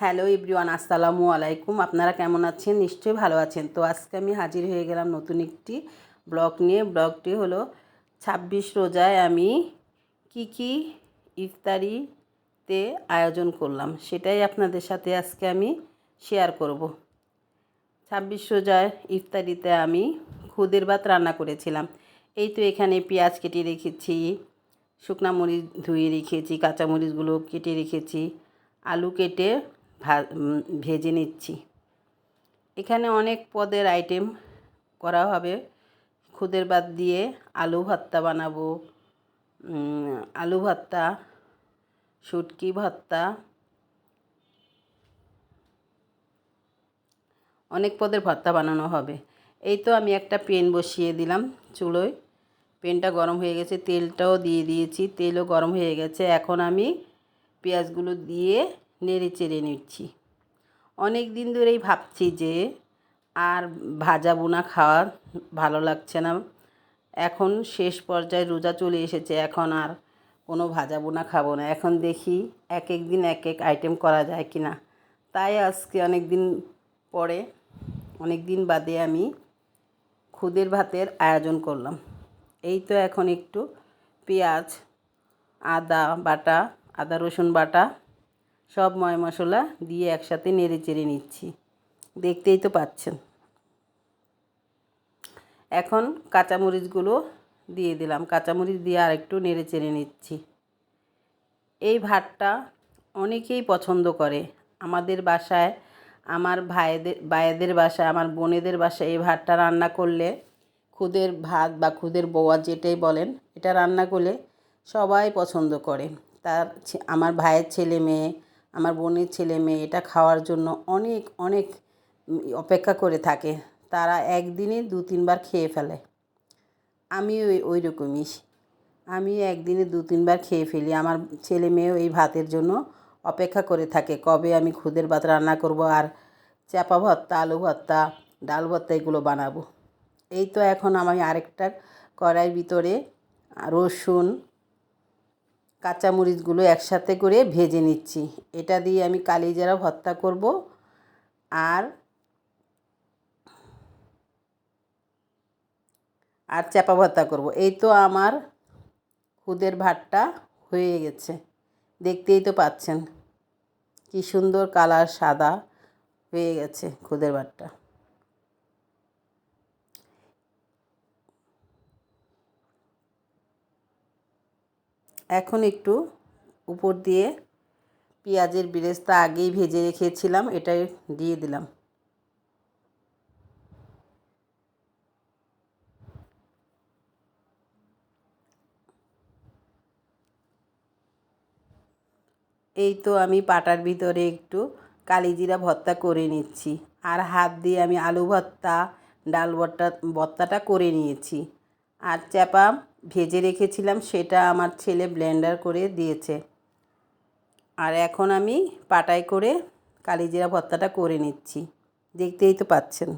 Hello everyone আসসালামু আলাইকুম। আপনারা কেমন আছেন? নিশ্চয়ই ভালো আছেন। তো আজকে আমি হাজির হয়ে গেলাম নতুন একটি ব্লগ নিয়ে। ব্লগটি হলো ছাব্বিশ রোজায় আমি কি কি ইফতারিতে আয়োজন করলাম, সেটাই আপনাদের সাথে আজকে আমি শেয়ার করব। ছাব্বিশ রোজায় ইফতারিতে আমি খুদের ভাত রান্না করেছিলাম। এই তো এখানে পেঁয়াজ কেটে রেখেছি, শুকনা মরিচ ধুয়ে রেখেছি কাঁচা মরিচগুলো কেটে রেখেছি, আলু কেটে ভেজে নিচ্ছি। এখানে অনেক পদের আইটেম করা হবে। খুদের বাদ দিয়ে আলু ভর্তা বানাবো আলু ভর্তা, শুটকি ভর্তা। অনেক পদের ভর্তা বানানো হবে। এই তো আমি একটা পেন বসিয়ে দিলাম চুলোয়। পেনটা গরম হয়ে গেছে, তেলটাও দিয়ে দিয়েছি, তেলও গরম হয়ে গেছে। এখন আমি পেঁয়াজগুলো দিয়ে নেড়ে চেড়ে নিচ্ছি। অনেক দিন ধরেই ভাবছি যে আর ভাজা বোনা খাওয়া ভালো লাগছে না। এখন শেষ পর্যায়ে রোজা চলে এসেছে, এখন আর কোনো ভাজা বোনা খাব না। এখন দেখি এক এক দিন এক এক আইটেম করা যায় কি না তাই আজকে অনেক দিন পরে, অনেক দিন বাদে আমি খুদের ভাতের আয়োজন করলাম। এই তো এখন একটু পেঁয়াজ, আদা বাটা, আদা রসুন বাটা সব ময় মশলা দিয়ে একসাথে নেড়ে চেড়ে নিচ্ছি। দেখতেই তো পাচ্ছেন। এখন কাঁচামরিচগুলো দিয়ে দিলাম। কাঁচামরিচ দিয়ে আর একটু নেড়ে চেড়ে নিচ্ছি। এই ভাতটা অনেকেই পছন্দ করে। আমাদের বাসায়, আমার ভাইদের ভাইয়েদের বাসায়, আমার বোনেদের বাসায় এই ভাতটা রান্না করলে খুদের ভাত বা খুদের বৌয়া যেটাই বলেন, এটা রান্না করলে সবাই পছন্দ করে। তার আমার ভাইয়ের ছেলে মেয়ে আমার বোনের ছেলে মেয়ে এটা খাওয়ার জন্য অনেক অনেক অপেক্ষা করে থাকে। তারা একদিনে দু, তিনবার খেয়ে ফেলে। আমি ওই ওই রকমই আমি একদিনে দু, তিনবার খেয়ে ফেলি। আমার ছেলে মেয়েও এই ভাতের জন্য অপেক্ষা করে থাকে। কবে আমি খুদের ভাত রান্না করব আর চাপা ভর্তা, আলু ভর্তা, ডাল ভর্তা এগুলো বানাবো? এই তো এখন আমি আরেকটা কড়াইয়ের ভিতরে রসুন কাঁচামরিচগুলো একসাথে করে ভেজে নিচ্ছি। এটা দিয়ে আমি কালিজিরা ভর্তা করব আর আর চাপা ভর্তা করব। এই তো আমার খুদের ভাতটা হয়ে গেছে। দেখতেই তো পাচ্ছেন কি সুন্দর কালার সাদা হয়ে গেছে খুদের ভাতটা। এখন একটু উপর দিয়ে পেঁয়াজের বিরেস্তা আগেই ভেজে রেখেছিলাম, এটাই দিয়ে দিলাম। এই তো আমি পাটার ভিতরে একটু কালিজিরা ভর্তা করে নিচ্ছি, আর হাত দিয়ে আমি আলু ভর্তা, ডাল ভর্তা, ভর্তাটা করে নিয়েছি। আর চাপা ভেজে রেখেছিলাম, সেটা আমার ছেলে ব্লেন্ডার করে দিয়েছে। আর এখন আমি পাটায় করে কালিজিরা ভর্তাটা করে নিচ্ছি। দেখতেই তো পাচ্ছেন।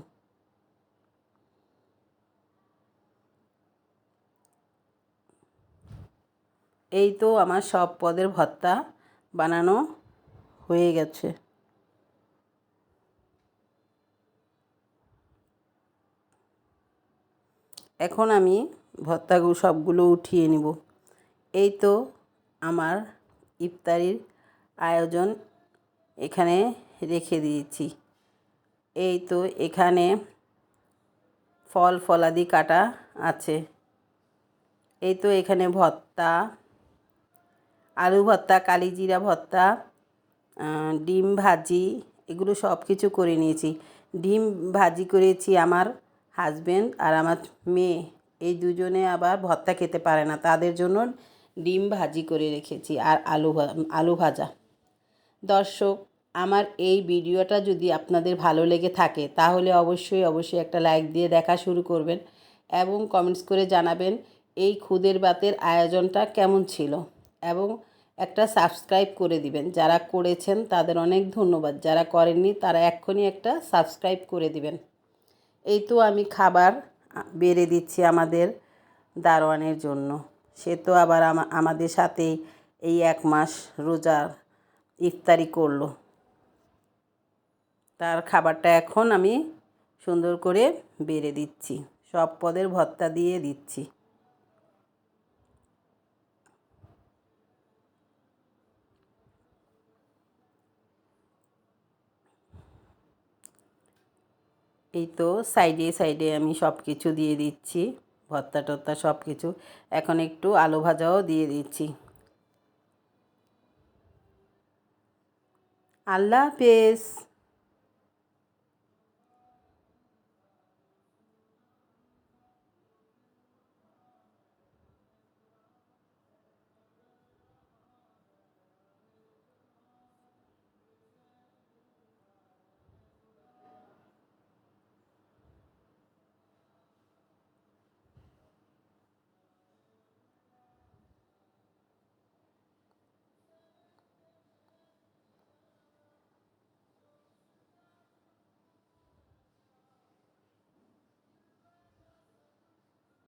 এই তো আমার সব পদের ভর্তা বানানো হয়ে গেছে। এখন আমি ভর্তাগুলো সবগুলো উঠিয়ে নিব। এই তো আমার ইফতারির আয়োজন এখানে রেখে দিয়েছি। এই তো এখানে ফল ফলাদি কাটা আছে। এই তো এখানে ভর্তা, আলু ভর্তা, কালিজিরা ভর্তা ডিম ভাজি, এগুলো সব কিছু করে নিয়েছি। ডিম ভাজি করেছি আমার হাজবেন্ড আর আমার মেয়ে, এই দুজনে আবার ভর্তা খেতে পারে না। তাদের জন্য ডিম ভাজি করে রেখেছি আর আলু আলু ভাজা। দর্শক, আমার এই ভিডিওটা যদি আপনাদের ভালো লেগে থাকে, তাহলে অবশ্যই অবশ্যই একটা লাইক দিয়ে দেখা শুরু করবেন এবং কমেন্টস করে জানাবেন এই খুদের বাতের আয়োজনটা কেমন ছিল। এবং একটা সাবস্ক্রাইব করে দিবেন। যারা করেছেন, তাদের অনেক ধন্যবাদ। যারা করেননি, তারা এক্ষুনি একটা সাবস্ক্রাইব করে দিবেন। এই তো আমি খাবার বেড়ে দিচ্ছি আমাদের দারোয়ানের জন্য। সে তো আবার আমাদের সাথেই এই এক মাস রোজার ইফতারি করল। তার খাবারটা এখন আমি সুন্দর করে বেড়ে দিচ্ছি। সব পদের ভত্তা দিয়ে দিচ্ছি। এই তো সাইডে সাইডে আমি সব কিছু দিয়ে দিচ্ছি। ভর্তা টর্তা সব কিছু এখন একটু আলু ভাজাও দিয়ে দিচ্ছি। আল্লাহ হাফেজ।